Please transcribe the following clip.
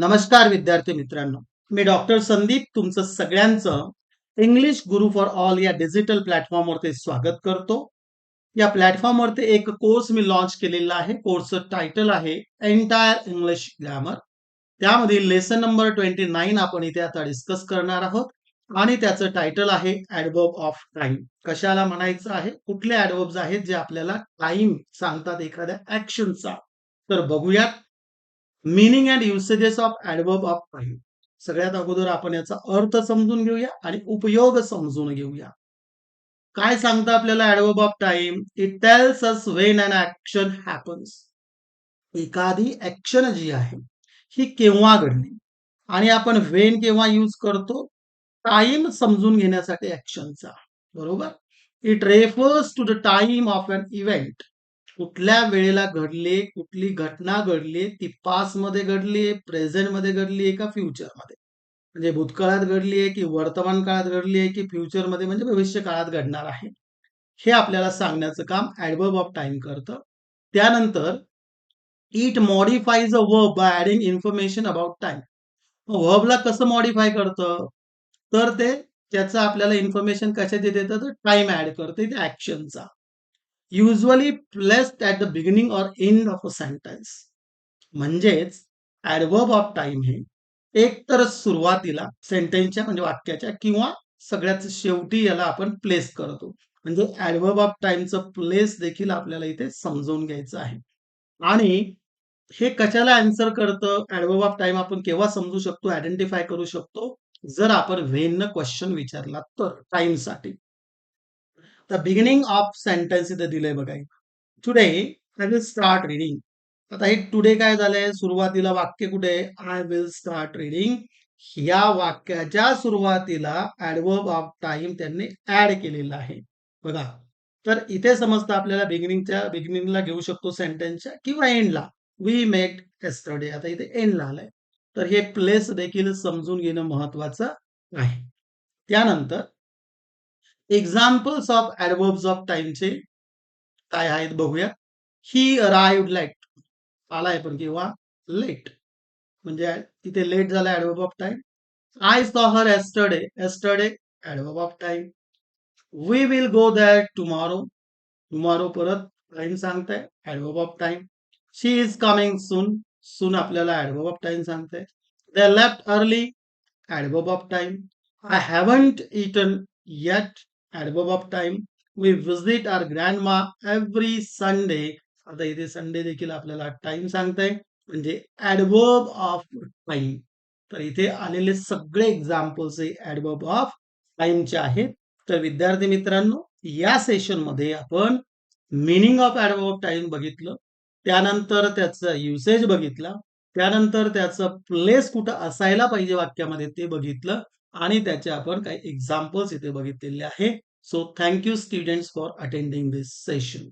नमस्कार विद्यार्थी मित्रांनो. मी डॉक्टर संदीप तुमचं सगळ्यांचं इंग्लिश गुरु फॉर ऑल या डिजिटल प्लॅटफॉर्मवरती स्वागत करतो. या प्लॅटफॉर्मवरती एक कोर्स मी लॉन्च केलेला आहे. कोर्सचं टायटल आहे एंटायर इंग्लिश ग्रॅमर त्यामधील लेसन नंबर ट्वेंटी नाईन आपण इथे आता डिस्कस करणार आहोत. आणि त्याचं टायटल आहे ऍडवर्ब ऑफ टाइम कशाला म्हणायचं आहे? कुठले ऍडवर्ब्स आहेत जे आपल्याला टाइम सांगतात एखाद्या ऍक्शनचा तर बघूयात. Meaning and usages of adverb of time सगळ्यात अगोदर आपण याचा अर्थ समजून घेऊया आणि उपयोग समजून घेऊया. काय सांगतं आपल्याला adverb of time it tells us when an action happens एखादी ऍक्शन जी आहे ही केव्हा घडली? आणि आपण वेन केव्हा यूज करतो? टाइम समजून घेण्यासाठी ऍक्शनचा बरोबर? It refers to the time of an event कुठल्या वेळेला घडले कुठली घटना घडली ती पासमध्ये घडली प्रेझेंटमध्ये घडली का फ्युचरमध्ये? म्हणजे भूतकाळात घडली आहे की वर्तमान काळात घडली आहे की फ्युचरमध्ये म्हणजे भविष्य काळात घडणार आहे? हे आपल्याला सांगण्याचं काम ऍडवर्ब ऑफ टाइम करतं. त्यानंतर it modifies a verb by adding information about time वर्बला कसं मॉडिफाय करतं? तर ते त्याचं आपल्याला इन्फॉर्मेशन कशाचे देतं तर टाइम ऍड करते. ते ऍक्शनचा usually placed at the beginning or end of a sentence म्हणजेच ॲडवर्ब ऑफ टाइम हे एक तर सुरुवातीला सेंटेन्सच्या म्हणजे वाक्याच्या किंवा सगळ्यात शेवटी याला आपण प्लेस करतो. म्हणजे ऍडवर्ब ऑफ टाइमचं प्लेस देखील आपल्याला इथे समजून घ्यायचं आहे. आणि हे कशाला आन्सर करतं? ऍडवर्ब ऑफ टाइम आपण केव्हा समजू शकतो? आयडेंटिफाय करू शकतो? जर आपण व्हेन क्वेश्चन विचारला तर टाइमसाठी द बिगिनिंग ऑफ सेंटेन्स इथे दिलंय बघा today I will start reading आता हे टुडे काय झालंय? सुरुवातीला वाक्य कुठे? आय विल स्टार्ट रिडिंग या वाक्याच्या सुरुवातीला ऍडवर्ब ऑफ टाइम त्यांनी ऍड केलेला आहे. बघा. तर इथे समजतं आपल्याला बिगिनिंगच्या बिगिनिंगला घेऊ शकतो सेंटेन्सच्या किंवा एंडला वी मेक एस्टरडे आता इथे एंडला आलाय. तर हे प्लेस देखील समजून घेणं महत्वाचं आहे. त्यानंतर एक्झाम्पल्स ऑफ ऍडवर्ब्स ऑफ टाइमचे काय आहेत बघूया ही अराइव्ड लेट आलाय पण किंवा लेट म्हणजे तिथे लेट झाला adverb of time I saw her yesterday yesterday adverb of time we will go that tomorrow tomorrow परत टाइम सांगताय adverb of time she is coming soon soon आपल्याला ऍडवर्ब ऑफ टाइम सांगताय they left early adverb of time I haven't eaten yet at of time we visit our grandma every Sunday आता इथे Sunday देखील आपल्याला time सांगताय. म्हणजे adverb of time तर इथे आलेले सगळे एक्झाम्पल्स हे ऍडवर्ब ऑफ टाइमचे आहेत. तर विद्यार्थी मित्रांनो या सेशनमध्ये आपण meaning of adverb of time बघितलं. त्यानंतर त्याचं युसेज बघितला. त्यानंतर त्याचं प्लेस कुठं असायला पाहिजे वाक्यामध्ये ते बघितलं. आणि त्याचे आपण काही एक्झाम्पल्स इथे बघितलेले आहे. So thank you students for attending this session